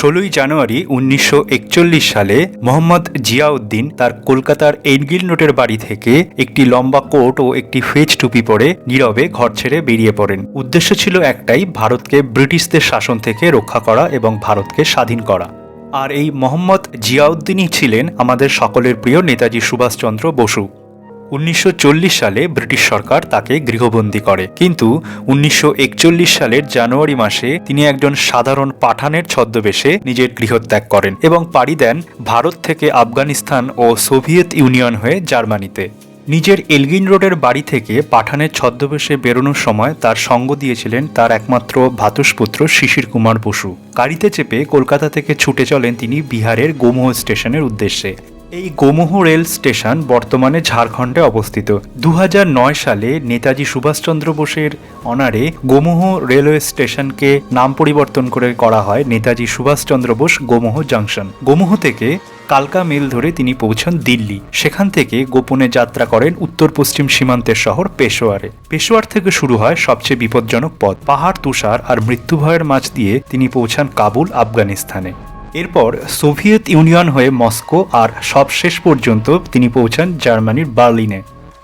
ষোলোই জানুয়ারি উনিশশো একচল্লিশ সালে মোহাম্মদ জিয়াউদ্দিন তার কলকাতার এনগিল নোটের বাড়ি থেকে একটি লম্বা কোট ও একটি ফেজ টুপি পরে নীরবে ঘর ছেড়ে বেরিয়ে পড়েন। উদ্দেশ্য ছিল একটাই, ভারতকে ব্রিটিশদের শাসন থেকে রক্ষা করা এবং ভারতকে স্বাধীন করা। আর এই মোহাম্মদ জিয়াউদ্দিনই ছিলেন আমাদের সকলের প্রিয় নেতাজি সুভাষচন্দ্র বসু। উনিশশো চল্লিশ সালে ব্রিটিশ সরকার তাকে গৃহবন্দী করে। কিন্তু উনিশশো একচল্লিশ সালের জানুয়ারি মাসে তিনি একজন সাধারণ পাঠানের ছদ্মবেশে নিজের গৃহত্যাগ করেন এবং পাড়ি দেন ভারত থেকে আফগানিস্তান ও সোভিয়েত ইউনিয়ন হয়ে জার্মানিতে। নিজের এলগিন রোডের বাড়ি থেকে পাঠানের ছদ্মবেশে বেরোনোর সময় তার সঙ্গ দিয়েছিলেন তার একমাত্র ভাতুষপুত্র শিশির কুমার বসু। গাড়িতে চেপে কলকাতা থেকে ছুটে চলেন তিনি বিহারের গোমোহ স্টেশনের উদ্দেশ্যে। এই গোমোহ রেল স্টেশন বর্তমানে ঝাড়খণ্ডে অবস্থিত। দু হাজার নয় সালে নেতাজি সুভাষচন্দ্র বোসের অনারে গোমোহ রেলওয়ে স্টেশনকে নাম পরিবর্তন করে করা হয় নেতাজি সুভাষচন্দ্র বোস গোমোহ জাংশন। গোমোহ থেকে কালকা মেল ধরে তিনি পৌঁছান দিল্লি। সেখান থেকে গোপনে যাত্রা করেন উত্তর পশ্চিম সীমান্তের শহর পেশোয়ারে। পেশোয়ার থেকে শুরু হয় সবচেয়ে বিপজ্জনক পথ। পাহাড় তুষার আর মৃত্যুভয়ের মাঝ দিয়ে তিনি পৌঁছান কাবুল, আফগানিস্তানে। এরপর সোভিয়েত ইউনিয়ন হয়ে মস্কো আর সব শেষ পর্যন্ত তিনি পৌঁছান জার্মানির বার্লিনে।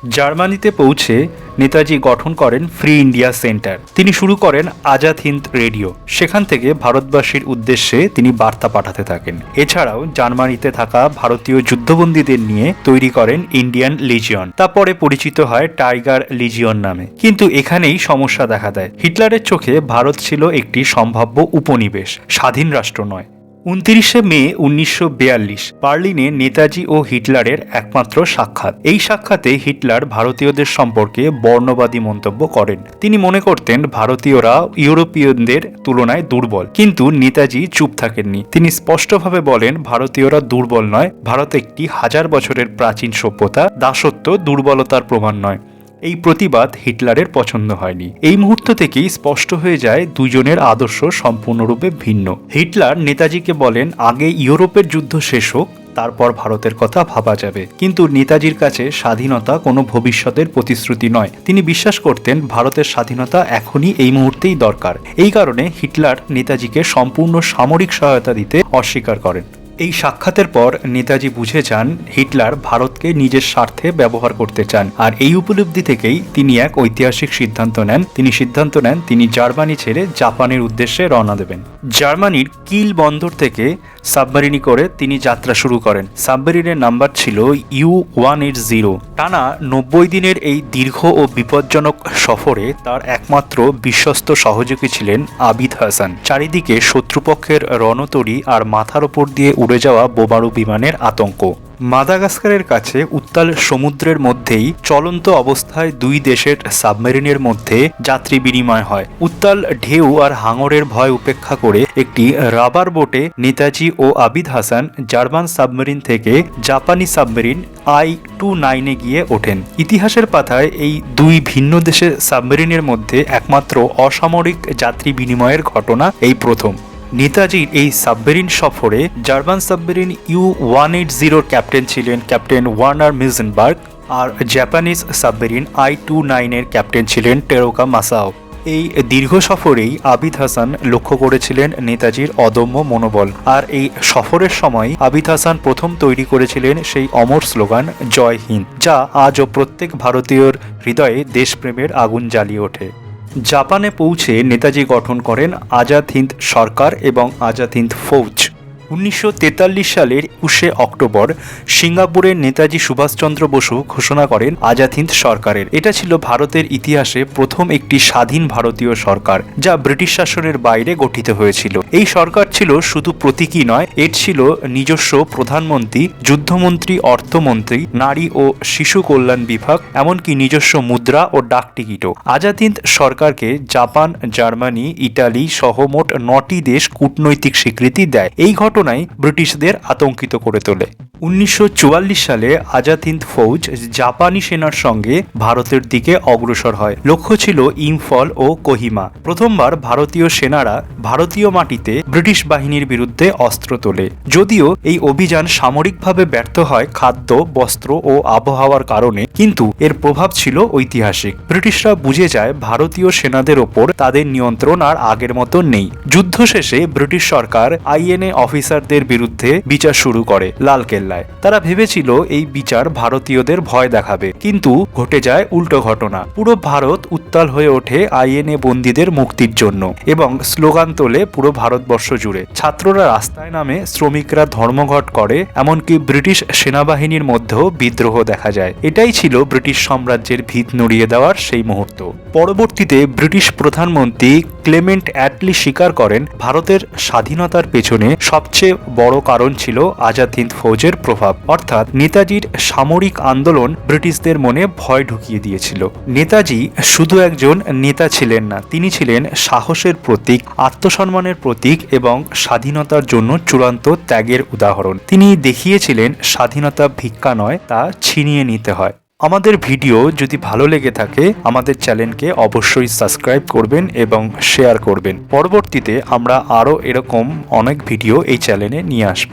জার্মানিতে পৌঁছে নেতাজি গঠন করেন ফ্রি ইন্ডিয়া সেন্টার। তিনি শুরু করেন আজাদ হিন্দ রেডিও। সেখান থেকে ভারতবাসীর উদ্দেশ্যে তিনি বার্তা পাঠাতে থাকেন। এছাড়াও জার্মানিতে থাকা ভারতীয় যুদ্ধবন্দীদের নিয়ে তৈরি করেন ইন্ডিয়ান লিজিয়ন। তারপরে পরিচিত হয় টাইগার লিজিয়ন নামে। কিন্তু এখানেই সমস্যা দেখা দেয়। হিটলারের চোখে ভারত ছিল একটি সম্ভাব্য উপনিবেশ, স্বাধীন রাষ্ট্র নয়। উনত্রিশে মে উনিশশো বিয়াল্লিশ, বার্লিনে নেতাজি ও হিটলারের একমাত্র সাক্ষাৎ। এই সাক্ষাতে হিটলার ভারতীয়দের সম্পর্কে বর্ণবাদী মন্তব্য করেন। তিনি মনে করতেন ভারতীয়রা ইউরোপীয়দের তুলনায় দুর্বল, কিন্তু নেতাজি চুপ থাকেননি। তিনি স্পষ্টভাবে বলেন, ভারতীয়রা দুর্বল নয়, ভারত একটি হাজার বছরের প্রাচীন সভ্যতা, দাসত্ব, দুর্বলতার প্রমাণ নয়। এই প্রতিবাদ হিটলারের পছন্দ হয়নি। এই মুহূর্ত থেকেই স্পষ্ট হয়ে যায় দুজনের আদর্শ সম্পূর্ণরূপে ভিন্ন। হিটলার নেতাজিকে বলেন, আগে ইউরোপের যুদ্ধ শেষ হোক, তারপর ভারতের কথা ভাবা যাবে। কিন্তু নেতাজির কাছে স্বাধীনতা কোনো ভবিষ্যতের প্রতিশ্রুতি নয়। তিনি বিশ্বাস করতেন, ভারতের স্বাধীনতা এখনই এই মুহূর্তেই দরকার। এই কারণে হিটলার নেতাজিকে সম্পূর্ণ সামরিক সহায়তা দিতে অস্বীকার করেন। এই সাক্ষাতের পর নেতাজি বুঝে যান হিটলার ভারতকে নিজের স্বার্থে ব্যবহার করতে চান। আর এই উপলব্ধি থেকেই তিনি এক ঐতিহাসিক সিদ্ধান্ত নেন। তিনি সিদ্ধান্ত নেন তিনি জার্মানি ছেড়ে জাপানের উদ্দেশ্যে রওনা দেবেন। জার্মানির কিল বন্দর থেকে সাবমারিনি করে তিনি যাত্রা শুরু করেন। সাবমেরিনের নাম্বার ছিল ইউ ওয়ান এইট জিরো। টানা নব্বই দিনের এই দীর্ঘ ও বিপজ্জনক সফরে তার একমাত্র বিশ্বস্ত সহযোগী ছিলেন আবিদ হাসান। চারিদিকে শত্রুপক্ষের রণতরী আর মাথার ওপর দিয়ে উড়ে যাওয়া বোমারু বিমানের আতঙ্ক। মাদাগাস্কারের কাছে উত্তাল সমুদ্রের মধ্যেই চলন্ত অবস্থায় দুই দেশের সাবমেরিনের মধ্যে যাত্রী বিনিময় হয়। উত্তাল ঢেউ আর হাঙরের ভয় উপেক্ষা করে একটি রাবার বোটে নেতাজি ও আবিদ হাসান জার্মান সাবমেরিন থেকে জাপানি সাবমেরিন আই টু নাইনে গিয়ে ওঠেন। ইতিহাসের পাতায় এই দুই ভিন্ন দেশের সাবমেরিনের মধ্যে একমাত্র অসামরিক যাত্রী বিনিময়ের ঘটনা এই প্রথম। নেতাজির এই সাবমেরিন সফরে German submarine U one eight জিরোর ক্যাপ্টেন ছিলেন ক্যাপ্টেন ওয়ার্নার মিজেনবার্গ আর জাপানিজ সাবমেরিন আই টু নাইনের ক্যাপ্টেন ছিলেন টেরোকা মাসাও। এই দীর্ঘ সফরেই আবিদ হাসান লক্ষ্য করেছিলেন নেতাজির অদম্য মনোবল। আর এই সফরের সময় আবিদ হাসান প্রথম তৈরি করেছিলেন সেই অমর স্লোগান, জয় হিন্দ যা আজও প্রত্যেক ভারতীয়র হৃদয়ে দেশপ্রেমের আগুন জ্বালিয়ে ওঠে। জাপানে পৌঁছে নেতাজি গঠন করেন আজাদ হিন্দ সরকার এবং আজাদ হিন্দ ফৌজ। উনিশশো তেতাল্লিশ সালের একুশে অক্টোবর সিঙ্গাপুরের নেতাজি সুভাষচন্দ্র বসু ঘোষণা করেন আজাদ হিন্দ সরকারের। এটা ছিল ভারতের ইতিহাসে প্রথম একটি স্বাধীন ভারতীয় সরকার, যা ব্রিটিশ শাসনের বাইরে গঠিত হয়েছিল। এই সরকার ছিল শুধু প্রতীকী নয়, এর ছিল নিজস্ব প্রধানমন্ত্রী, যুদ্ধমন্ত্রী, অর্থমন্ত্রী, নারী ও শিশু কল্যাণ বিভাগ, এমনকি নিজস্ব মুদ্রা ও ডাক টিকিটও। আজাদ হিন্দ সরকারকে জাপান, জার্মানি, ইটালি সহ মোট নটি দেশ কূটনৈতিক স্বীকৃতি দেয়। এই ঘটনায় ব্রিটিশদের আতঙ্কিত করে তোলে। উনিশশো চুয়াল্লিশ সালে আজাদ হিন্দ ফৌজ জাপানি সেনার সঙ্গে ভারতের দিকে অগ্রসর হয়। লক্ষ্য ছিল ইম্ফল ও কোহিমা। প্রথমবার ভারতীয় সেনারা ভারতীয় মাটিতে ব্রিটিশ বাহিনীর বিরুদ্ধে অস্ত্র তোলে। যদিও এই অভিযান সামরিকভাবে ব্যর্থ হয় খাদ্য, বস্ত্র ও আবহাওয়ার কারণে, কিন্তু এর প্রভাব ছিল ঐতিহাসিক। ব্রিটিশরা বুঝে যায় ভারতীয় সেনাদের ওপর তাদের নিয়ন্ত্রণ আর আগের মতো নেই। যুদ্ধ শেষে ব্রিটিশ সরকার আইএনএ অফিসারদের বিরুদ্ধে বিচার শুরু করে লালকেল্লায়। তারা ভেবেছিল এই বিচার ভারতীয়দের ভয় দেখাবে, কিন্তু ঘটে যায় উল্টো ঘটনা। পুরো ভারত উত্তাল হয়ে ওঠে আইএনএ বন্দীদের মুক্তির জন্য এবং স্লোগান তোলে পুরো ভারতবর্ষ জুড়ে। ছাত্ররা রাস্তায় নামে শ্রমিকরা ধর্মঘট করে, এমনকি ব্রিটিশ সেনাবাহিনীর মধ্যেও বিদ্রোহ দেখা যায়। এটাই ছিল ব্রিটিশ সাম্রাজ্যের ভিত নড়িয়ে দেওয়ার সেই মুহূর্ত। পরবর্তীতে ব্রিটিশ প্রধানমন্ত্রী ক্লেমেন্ট অ্যাটলি স্বীকার করেন, ভারতের স্বাধীনতার পেছনে সবচেয়ে বড় কারণ ছিল আজাদ হিন্দ ফৌজের প্রভাব। অর্থাৎ নেতাজির সামরিক আন্দোলন ব্রিটিশদের মনে ভয় ঢুকিয়ে দিয়েছিল। নেতাজি শুধু একজন নেতা ছিলেন না, তিনি ছিলেন সাহসের প্রতীক, আত্মসম্মানের প্রতীক এবং স্বাধীনতার জন্য চূড়ান্ত ত্যাগের উদাহরণ। তিনি দেখিয়েছিলেন স্বাধীনতা ভিক্ষা নয়, তা ছিনিয়ে নিতে হয়। আমাদের ভিডিও যদি ভালো লেগে থাকে, আমাদের চ্যানেলকে অবশ্যই সাবস্ক্রাইব করবেন এবং শেয়ার করবেন। পরবর্তীতে আমরা আরও এরকম অনেক ভিডিও এই চ্যানেলে নিয়ে আসব।